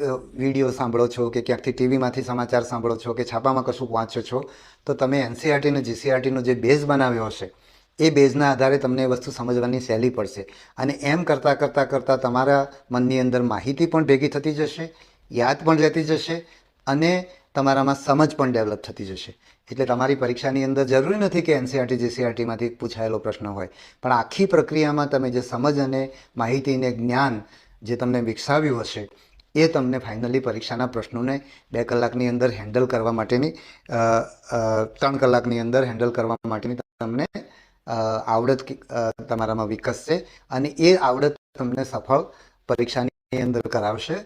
Video સાંભળો છો કે ક્યાંકથી ટીવીમાંથી સમાચાર સાંભળો છો કે છાપામાં કશું વાંચો છો, તો તમે એનસીઆરટી અને જીસીઆરટીનો જે બેઝ બનાવ્યો હશે, એ બેઝના આધારે તમને એ વસ્તુ સમજવાની સહેલી પડશે. અને એમ કરતાં કરતાં કરતાં તમારા મનની અંદર માહિતી પણ ભેગી થતી જશે, યાદ પણ રહેતી જશે અને તમારામાં સમજ પણ ડેવલપ થતી જશે. એટલે તમારી પરીક્ષાની અંદર જરૂરી નથી કે એનસીઆરટી, જીસીઆરટીમાંથી પૂછાયેલો પ્રશ્ન હોય. પણ આખી પ્રક્રિયામાં તમે જે સમજ અને માહિતીને જ્ઞાન જે તમને વિકસાવ્યું હશે એ તમને ફાઇનલી પરીક્ષાના પ્રશ્નોને બે કલાકની અંદર હેન્ડલ કરવા માટેની ત્રણ કલાકની અંદર હેન્ડલ કરવા માટેની તમને આવડત તમારામાં વિકસશે અને એ આવડત તમને સફળ પરીક્ષાની અંદર કરાવશે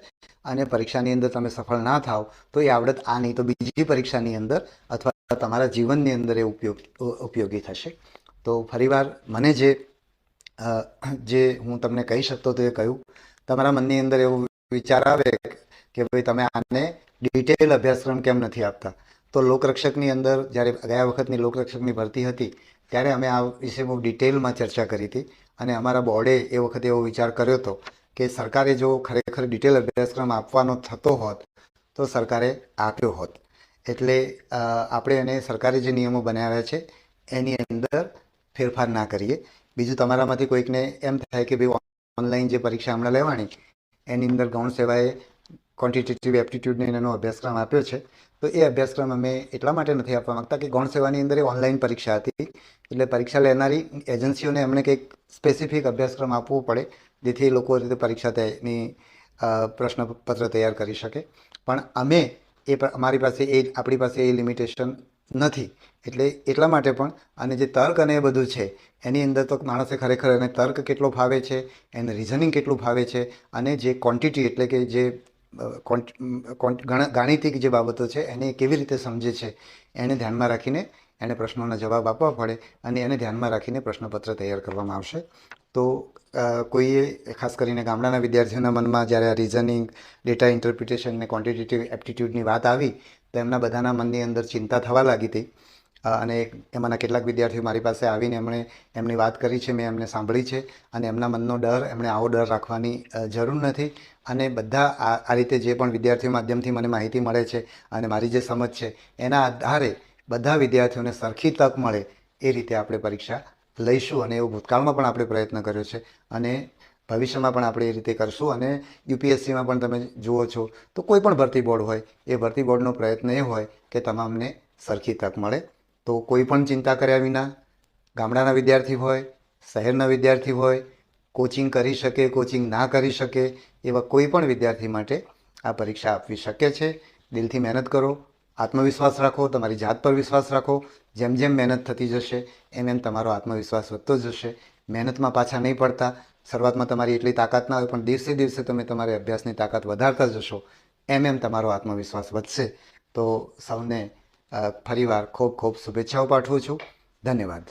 અને પરીક્ષાની અંદર તમે સફળ ના થાવ તો એ આવડત આ નહીં તો બીજી પરીક્ષાની અંદર અથવા તમારા જીવનની અંદર એ ઉપયોગ ઉપયોગી થશે. તો ફરીવાર મને જે જે હું તમને કહી શકતો તો એ કહ્યું. તમારા મનની અંદર એવો વિચાર આવે કે ભાઈ તમે આને ડિટેલ અભ્યાસક્રમ કેમ નથી આપતા? તો લોકરક્ષકની અંદર જ્યારે ગયા વખતની લોકરક્ષકની ભરતી હતી, ત્યારે અમે આ વિશે બહુ ડિટેલમાં ચર્ચા કરી હતી અને અમારા બોર્ડે એ વખતે એવો વિચાર કર્યો હતો કે સરકારે જો ખરેખર ડિટેલ અભ્યાસક્રમ આપવાનો થતો હોત, તો સરકારે આપ્યો હોત. એટલે આપણે એને સરકારે જે નિયમો બનાવ્યા છે, એની અંદર ફેરફાર ના કરીએ. બીજું તમારામાંથી કોઈકને એમ થાય કે ભાઈ ઓનલાઈન જે પરીક્ષા હમણાં લેવાની એની અંદર ગૌણ સેવાએ ક્વોન્ટિટેટિવ એપ્ટિટ્યૂડને એનો અભ્યાસક્રમ આપ્યો છે. તો એ અભ્યાસક્રમ અમે એટલા માટે નથી આપવા માંગતા કે ગૌણ સેવાની અંદર એ ઓનલાઈન પરીક્ષા હતી. એટલે પરીક્ષા લેનારી એજન્સીઓને એમણે કંઈક સ્પેસિફિક અભ્યાસક્રમ આપવો પડે, જેથી એ લોકો રીતે પરીક્ષા તેની પ્રશ્નપત્ર તૈયાર કરી શકે. પણ અમે એ અમારી પાસે એ, આપણી પાસે એ લિમિટેશન નથી. એટલે એટલા માટે પણ અને જે તર્ક અને એ બધું છે, એની અંદર તો માણસે ખરેખર એને તર્ક કેટલો ફાવે છે, એને રિઝનિંગ કેટલું ફાવે છે, અને જે ક્વોન્ટિટી એટલે કે જે ગાણિતિક જે બાબતો છે, એને કેવી રીતે સમજે છે, એને ધ્યાનમાં રાખીને એને પ્રશ્નોના જવાબ આપવા પડે અને એને ધ્યાનમાં રાખીને પ્રશ્નપત્ર તૈયાર કરવામાં આવશે. તો કોઈએ, ખાસ કરીને ગામડાના વિદ્યાર્થીઓના મનમાં જ્યારે આ રિઝનિંગ ડેટા ઇન્ટરપ્રિટેશન ને ક્વોન્ટિટેટિવ એપ્ટિટ્યૂડની વાત આવી તો એમના બધાના મનની અંદર ચિંતા થવા લાગી હતી. અને એમાંના કેટલાક વિદ્યાર્થીઓ મારી પાસે આવીને એમણે એમની વાત કરી છે, મેં એમને સાંભળી છે અને એમના મનનો ડર, એમણે આવો ડર રાખવાની જરૂર નથી. અને બધા આ રીતે જે પણ વિદ્યાર્થીઓ માધ્યમથી મને માહિતી મળે છે અને મારી જે સમજ છે, એના આધારે બધા વિદ્યાર્થીઓને સરખી તક મળે એ રીતે આપણે પરીક્ષા લઈશું અને એવો ભૂતકાળમાં પણ આપણે પ્રયત્ન કર્યો છે. અને ભવિષ્યમાં પણ આપણે એ રીતે કરશું અને યુપીએસસીમાં પણ તમે જુઓ છો, તો કોઈ પણ ભરતી બોર્ડ હોય, એ ભરતી બોર્ડનો પ્રયત્ન એ હોય કે તમામને સરખી તક મળે. તો કોઈ પણ ચિંતા કર્યા વિના ગામડાના વિદ્યાર્થી હોય, શહેરના વિદ્યાર્થી હોય, કોચિંગ કરી શકે, કોચિંગ ના કરી શકે, એવા કોઈ પણ વિદ્યાર્થી માટે આ પરીક્ષા આપવી શક્ય છે. દિલથી મહેનત કરો, આત્મવિશ્વાસ રાખો, તમારી જાત પર વિશ્વાસ રાખો. જેમ જેમ મહેનત થતી જશે, એમ એમ તમારો આત્મવિશ્વાસ વધતો જશે. મહેનતમાં પાછા નહીં પડતા. શરૂઆતમાં તમારી એટલી તાકાત ના હોય, પણ દિવસે દિવસે તમે તમારી અભ્યાસની તાકાત વધારતા જશો, એમ એમ તમારો આત્મવિશ્વાસ વધશે. તો સૌને ફરીવાર ખૂબ ખૂબ શુભેચ્છાઓ પાઠવું છું. ધન્યવાદ.